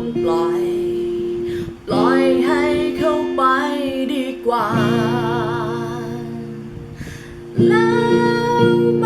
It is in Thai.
งปล่อย ปล่อยให้เขาไปดีกว่า แล้ว